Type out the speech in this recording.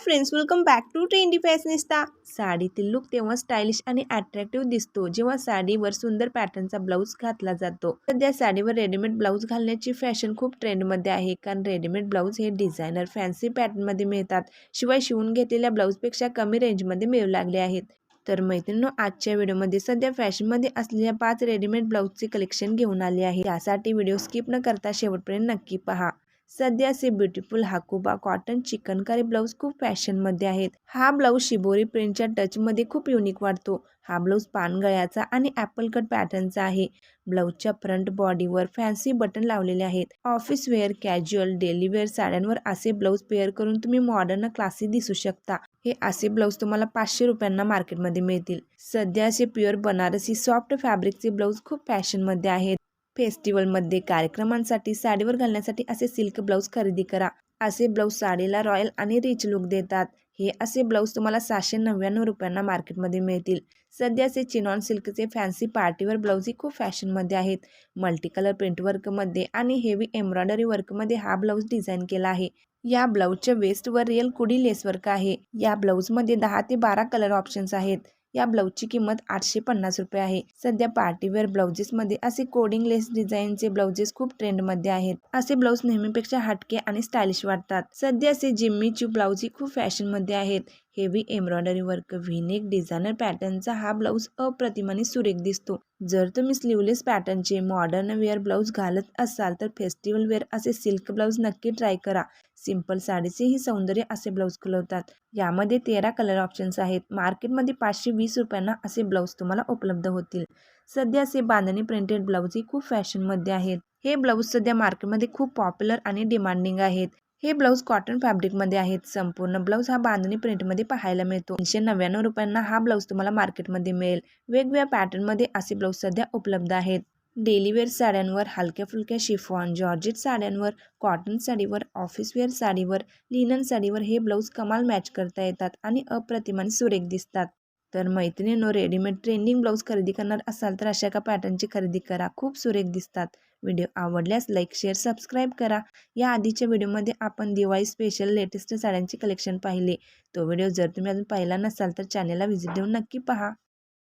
Friends welcome back to trendy fashionista साडीतील look तेव्हा stylish आणि attractive दिसतो जेव्हा साडीवर सुंदर पॅटर्नचा ब्लाऊज घातला जातो. सध्या साडीवर रेडीमेड ब्लाऊज घालण्याची फॅशन खूप ट्रेंडमध्ये आहे कारण रेडीमेड ब्लाऊज हे डिझायनर फॅन्सी पॅटर्नमध्ये मिळतात. शिवाय शिवून घेतलेल्या ब्लाऊजपेक्षा कमी रेंजमध्ये मिळू लागले आहेत. तर मैत्रिणींनो आजच्या व्हिडिओमध्ये सध्या फॅशनमध्ये असलेल्या पाच रेडीमेड ब्लाऊजचे कलेक्शन घेऊन आले आहे. त्यासाठी व्हिडिओ स्किप न करता शेवटपर्यंत नक्की पहा. सध्या असे beautiful Hakoba cotton chikankari blouse खूप फॅशनमध्ये आहेत. हा ब्लाऊज शिबोरी प्रिंटच्या टचमध्ये खूप युनिक वाटतो. हा ब्लाऊज पानगळ्याचा आणि ॲपल कट पॅटर्नचा आहे. ब्लाऊजच्या फ्रंट बॉडीवर फॅन्सी बटन लावलेले आहेत. Office wear casual daily wear साड्यांवर असे ब्लाऊज पेअर करून तुम्ही मॉडर्न क्लासी दिसू शकता. हे असे ब्लाऊज तुम्हाला पाचशे रुपयांना मार्केटमध्ये मिळतील. सध्या असे प्युअर बनारसी सॉफ्ट फॅब्रिकचे ब्लाऊज खूप फॅशनमध्ये आहेत. फेस्टिवलमध्ये कार्यक्रमांसाठी साडीवर घालण्यासाठी असे सिल्क ब्लाऊज खरेदी करा. असे ब्लाऊज साडीला रॉयल आणि रिच लुक देतात. हे असे ब्लाऊज तुम्हाला सहाशे नव्याण्णव रुपयांना मार्केटमध्ये मिळतील. सध्याचे चिनॉन सिल्कचे फॅन्सी पार्टीवर ब्लाऊजही खूप फॅशनमध्ये आहेत. मल्टी कलर प्रिंट वर्कमध्ये आणि हेवी एम्ब्रॉयडरी वर्कमध्ये हा ब्लाऊज डिझाईन केला आहे. या ब्लाऊजच्या वेस्टवर रिअल कुडी लेस वर्क आहे. या ब्लाऊजमध्ये दहा ते बारा कलर ऑप्शन्स आहेत. या ब्लाऊजची किंमत आठशे पन्नास रुपये आहे. सध्या पार्टीवेअर ब्लाउजेसमध्ये असे कोडिंग लेस डिझाईनचे ब्लाउजेस खूप ट्रेंडमध्ये आहेत. असे ब्लाऊज नेहमीपेक्षा हटके आणि स्टायलिश वाटतात. सध्या असे जिम्मीची ब्लाऊजही खूप फॅशनमध्ये आहेत. Heavy embroidery work V neck designer पॅटर्नचा हा ब्लाऊज अप्रतिमाने सुरेख दिसतो. जर तुम्ही स्लीवलेस पॅटर्नचे मॉडर्न वेअर ब्लाऊज घालत असाल तर फेस्टिवल वेअर असे सिल्क ब्लाऊज नक्की ट्राय करा. सिंपल साडीचेही सौंदर्य असे ब्लाऊज खुलवतात. यामध्ये तेरा कलर ऑप्शन्स आहेत. मार्केटमध्ये पाचशे वीस रुपयांना असे ब्लाऊज तुम्हाला उपलब्ध होतील. सध्या असे बांधणी प्रिंटेड ब्लाऊजही खूप फॅशनमध्ये आहेत. हे ब्लाऊज सध्या मार्केटमध्ये खूप पॉप्युलर आणि डिमांडिंग आहेत. हे ब्लाऊज कॉटन फॅब्रिकमध्ये आहेत संपूर्ण. ब्लाऊज हा बांधणी प्रिंटमध्ये पाहायला मिळतो. तीनशे नव्याण्णव रुपयांना हा ब्लाऊज तुम्हाला मार्केटमध्ये मिळेल. वेगवेगळ्या पॅटर्नमध्ये असे ब्लाऊज सध्या उपलब्ध आहेत. डेलीवेअर साड्यांवर हलक्या फुलक्या शिफॉन जॉर्जेट साड्यांवर कॉटन साडीवर ऑफिसवेअर साडीवर लिनन साडीवर हे ब्लाऊज कमाल मॅच करता येतात आणि अप्रतिमान सुरेख दिसतात. तर मैत्रिणीनो रेडीमेड ट्रेंडिंग ब्लाऊज खरेदी करणार असाल तर अशा का पॅटर्नची खरेदी करा. खूप सुरेख दिसतात. व्हिडिओ आवडल्यास लाईक शेअर सबस्क्राईब करा. या आधीच्या व्हिडिओमध्ये आपण दिवाळी स्पेशल लेटेस्ट साड्यांचे कलेक्शन पाहिले. तो व्हिडिओ जर तुम्ही अजून पाहिला नसाल तर चॅनलला व्हिजिट देऊन नक्की पहा.